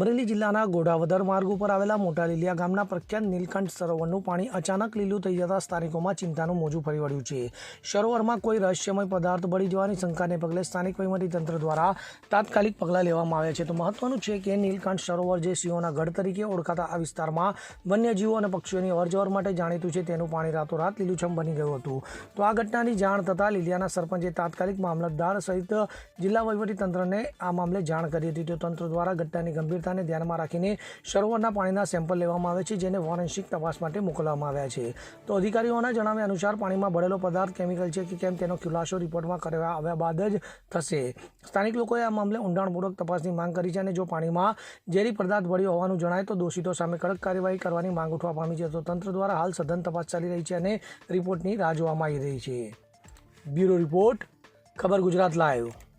અમરેલી જિલ્લાના ગોઢાવદર માર્ગ ઉપર આવેલા મોટા લીલિયા ગામના પ્રખ્યાત નીલકંઠ સરોવરનું પાણી અચાનક લીલું થઈ જતા સ્થાનિકોમાં ચિંતાનું મોજું ફરી વળ્યું છે. સરોવરમાં કોઈ રહસ્યમય પદાર્થ બળી જવાની શંકાને પગલે સ્થાનિક તંત્ર દ્વારા તાત્કાલિક પગલાં લેવામાં આવ્યા છે. તો મહત્વનું છે કે નીલકંઠ સરોવર જે સિંહોના ગઢ તરીકે ઓળખાતા આ વિસ્તારમાં વન્યજીવો અને પક્ષીઓની અવરજવર માટે જાણીતું છે તેનું પાણી રાતોરાત લીલુંછમ બની ગયું હતું. તો આ ઘટનાની જાણ થતાં લીલિયાના સરપંચે તાત્કાલિક મામલતદાર સહિત જિલ્લા વહીવટીતંત્રને આ મામલે જાણ કરી હતી. તો તંત્ર દ્વારા ઘટનાની ગંભીરતાને ધ્યાનમાં રાખીને સરોવરના પાણીના સેમ્પલ લેવામાં આવે છે, જેને ફોરેન્સિક તપાસ માટે મોકલવામાં આવ્યા છે. તો અધિકારીઓના જણાવ્યા અનુસાર પાણીમાં ભરેલો પદાર્થ, કેમિકલ છે કે કેમ, તેનો ખુલાસો રિપોર્ટમાં કરવા આવ્યા બાદ જ થશે. સ્થાનિક લોકોએ આ મામલે ઊંડાણપૂર્વક તપાસની માંગ કરી છે અને જો પાણીમાં ઝેરી પદાર્થ ભળ્યો હોવાનું જણાય, તો દોષિતો સામે કડક કાર્યવાહી કરવાની માંગ ઉઠવા પામી છે. તો તંત્ર દ્વારા હાલ સઘન તપાસ ચાલી રહી છે અને રિપોર્ટની રાહ જોવામાં આવી રહી છે. બ્યુરો રિપોર્ટ, ખબર ગુજરાત લાઈવ.